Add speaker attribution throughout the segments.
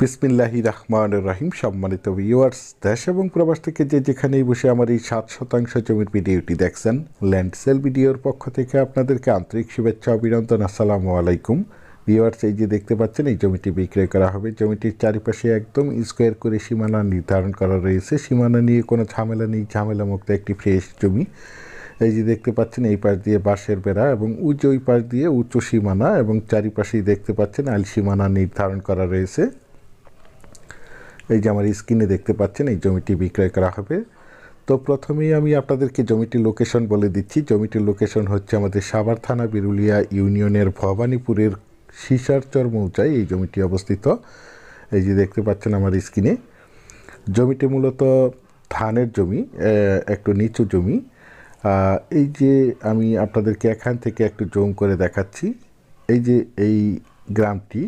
Speaker 1: বিসমিল্লাহি রহমান রাহিম, সম্মানিত ভিউয়ার্স দেশ এবং প্রবাস থেকে যে যেখানেই বসে আমার এই সাত শতাংশ জমির ভিডিওটি দেখছেন ল্যান্ড সেল ভিডিওর পক্ষ থেকে আপনাদেরকে আন্তরিক শুভেচ্ছা, অভিনন্দন, আসসালামু আলাইকুম। ভিউয়ার্স এই যে দেখতে পাচ্ছেন, এই জমিটি বিক্রয় করা হবে। জমিটির চারিপাশে একদম স্কোয়ার করে সীমানা নির্ধারণ করা রয়েছে। সীমানা নিয়ে কোনো ঝামেলা নেই ঝামেলা মুক্ত একটি ফ্রেশ জমি। এই যে দেখতে পাচ্ছেন, এই পাশ দিয়ে বাঁশের বেড়া এবং উঁচু ওই পাশ দিয়ে উঁচু সীমানা এবং চারিপাশেই দেখতে পাচ্ছেন আল সীমানা নির্ধারণ করা রয়েছে। এই যে আমার স্ক্রিনে দেখতে পাচ্ছেন, এই জমিটি বিক্রয় করা হবে। তো প্রথমেই আমি আপনাদেরকে জমিটির লোকেশন বলে দিচ্ছি। জমিটির লোকেশন হচ্ছে আমাদের সাভার থানা বিরুলিয়া ইউনিয়নের ভবানীপুরের সিসারচর মৌচায় এই জমিটি অবস্থিত। এই যে দেখতে পাচ্ছেন আমার স্ক্রিনে। জমিটি মূলত ধানের জমি একটু নিচু জমি। এই যে আমি আপনাদেরকে এখান থেকে একটু জম করে দেখাচ্ছি। এই যে এই গ্রামটি,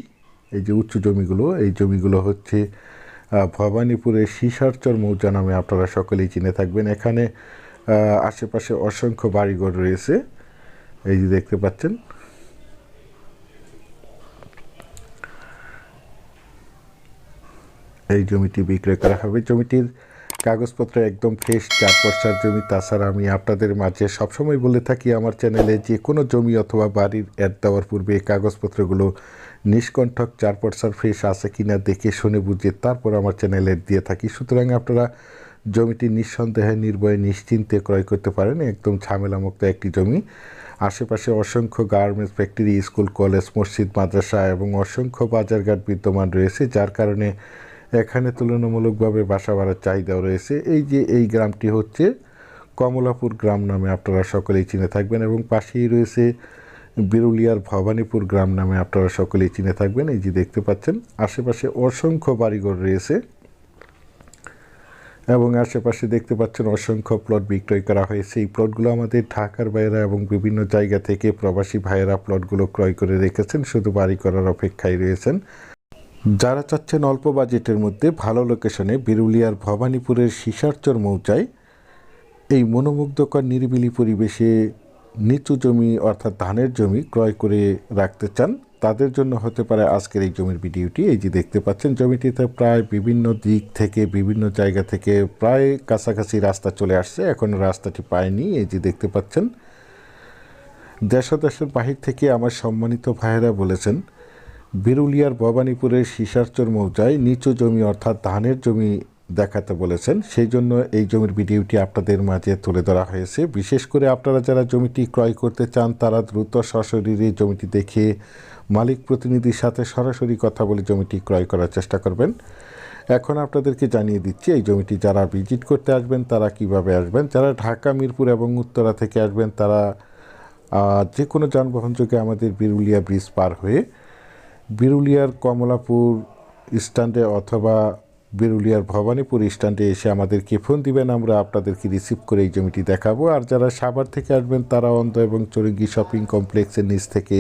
Speaker 1: এই যে উচ্চ জমিগুলো, এই জমিগুলো হচ্ছে ভবানীপুরের সিসারচর মৌজা নামে আপনারা সকলেই চিনে থাকবেন। এখানে আশেপাশে অসংখ্য বাড়িঘর রয়েছে। এই যে দেখতে পাচ্ছেন। এই জমিটি বিক্রয় করা হবে জমিটির কাগজপত্র একদম ফ্রেশ চার পয়সার জমি। তাছাড়া আমি আপনাদের মাঝে সবসময় বলে থাকি, আমার চ্যানেলে যে কোনো জমি অথবা বাড়ির অ্যাড দেওয়ার পূর্বে কাগজপত্রগুলো নিষ্কণ্ঠক চার পয়সার ফ্রেশ আছে কিনা দেখে শুনে বুঝে তারপর আমার চ্যানেলে দিয়ে থাকি। সুতরাং আপনারা জমিটি নিঃসন্দেহে, নির্ভয়ে, নিশ্চিন্তে ক্রয় করতে পারেন। একদম ঝামেলামুক্ত একটি জমি। আশেপাশে অসংখ্য গার্মেন্টস ফ্যাক্টরি স্কুল কলেজ মসজিদ, মাদ্রাসা এবং অসংখ্য বাজারঘাট বিদ্যমান রয়েছে, যার কারণে এখানে তুলনামূলকভাবে বাসা বাড়ার চাহিদাও রয়েছে। এই যে এই গ্রামটি হচ্ছে কমলাপুর গ্রাম নামে আপনারা সকলেই চিনে থাকবেন এবং পাশেই রয়েছে বিরুলিয়ার ভবানীপুর গ্রাম নামে আপনারা সকলেই চিনে থাকবেন। এই যে দেখতে পাচ্ছেন, আশেপাশে অসংখ্য বাড়িঘর রয়েছে এবং আশেপাশে দেখতে পাচ্ছেন অসংখ্য প্লট বিক্রয় করা হয়েছে। এই প্লটগুলো আমাদের ঢাকার বাইরে এবং বিভিন্ন জায়গা থেকে প্রবাসী ভাইয়েরা প্লটগুলো ক্রয় করে রেখেছেন, শুধু বাড়ি করার অপেক্ষায় রয়েছেন। যারা চাচ্ছেন অল্প বাজেটের মধ্যে ভালো লোকেশনে বিরুলিয়ার ভবানীপুরের সিসারচর মৌচায় এই মনোমুগ্ধকর নিরিবিলি পরিবেশে নিচু জমি অর্থাৎ ধানের জমি ক্রয় করে রাখতে চান, তাদের জন্য হতে পারে আজকের এই জমির ভিডিওটি। এই যে দেখতে পাচ্ছেন, জমিটিতে প্রায় বিভিন্ন দিক থেকে, বিভিন্ন জায়গা থেকে প্রায় কাছাকাছি রাস্তা চলে আসছে। এখন রাস্তাটি পায়নি। এই যে দেখতে পাচ্ছেন, দেশ দেশের বাহির থেকে আমার সম্মানিত ভাইয়েরা বলেছেন বিরুলিয়ার ভবানীপুরের সিসারচর মৌজায় নিচু জমি অর্থাৎ ধানের জমি দেখাতে বলেছেন। সেই জন্য এই জমির ভিডিওটি আপনাদের মাঝে তুলে ধরা হয়েছে। বিশেষ করে আপনারা যারা জমিটি ক্রয় করতে চান, তারা দ্রুত সশরীরে জমিটি দেখে মালিক প্রতিনিধির সাথে সরাসরি কথা বলে জমিটি ক্রয় করার চেষ্টা করবেন। এখন আপনাদেরকে জানিয়ে দিচ্ছি, এই জমিটি যারা ভিজিট করতে আসবেন, তারা কীভাবে আসবেন? যারা ঢাকা, মিরপুর এবং উত্তরা থেকে আসবেন, তারা যে কোনো যানবাহন যোগে আমাদের বিরুলিয়া ব্রিজ পার হয়ে বিরুলিয়ার কমলাপুর স্ট্যান্ডে অথবা বিরুলিয়ার ভবানীপুর স্ট্যান্ডে এসে আমাদেরকে ফোন দিবেন, আমরা আপনাদেরকে রিসিভ করে এই জমিটি দেখাবো। আর যারা সাভার থেকে আসবেন, তারা অন্ধ এবং চরঙ্গি শপিং কমপ্লেক্সের নিচ থেকে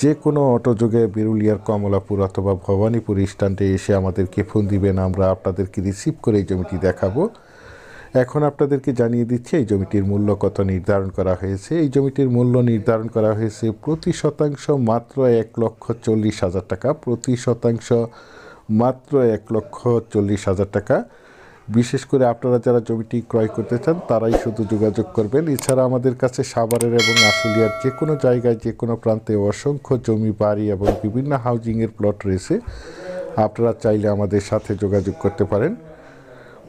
Speaker 1: যে কোনো অটোযোগে বিরুলিয়ার কমলাপুর অথবা ভবানীপুর স্ট্যান্ডে এসে আমাদেরকে ফোন দিবেন, আমরা আপনাদেরকে রিসিভ করে এই জমিটি দেখাবো। এখন আপনাদেরকে জানিয়ে দিচ্ছি, এই জমিটির মূল্য কত নির্ধারণ করা হয়েছে? এই জমিটির মূল্য নির্ধারণ করা হয়েছে প্রতি শতাংশ মাত্র এক লক্ষ চল্লিশ হাজার টাকা। প্রতি শতাংশ মাত্র এক লক্ষ চল্লিশ হাজার টাকা। বিশেষ করে আপনারা যারা জমিটি ক্রয় করতে চান, তারাই শুধু যোগাযোগ করবেন। এছাড়া আমাদের কাছে সাভারের এবং আশুলিয়ার যে কোনো জায়গায়, যে কোনো প্রান্তে অসংখ্য জমি, বাড়ি এবং বিভিন্ন হাউজিংয়ের প্লট রয়েছে। আপনারা চাইলে আমাদের সাথে যোগাযোগ করতে পারেন।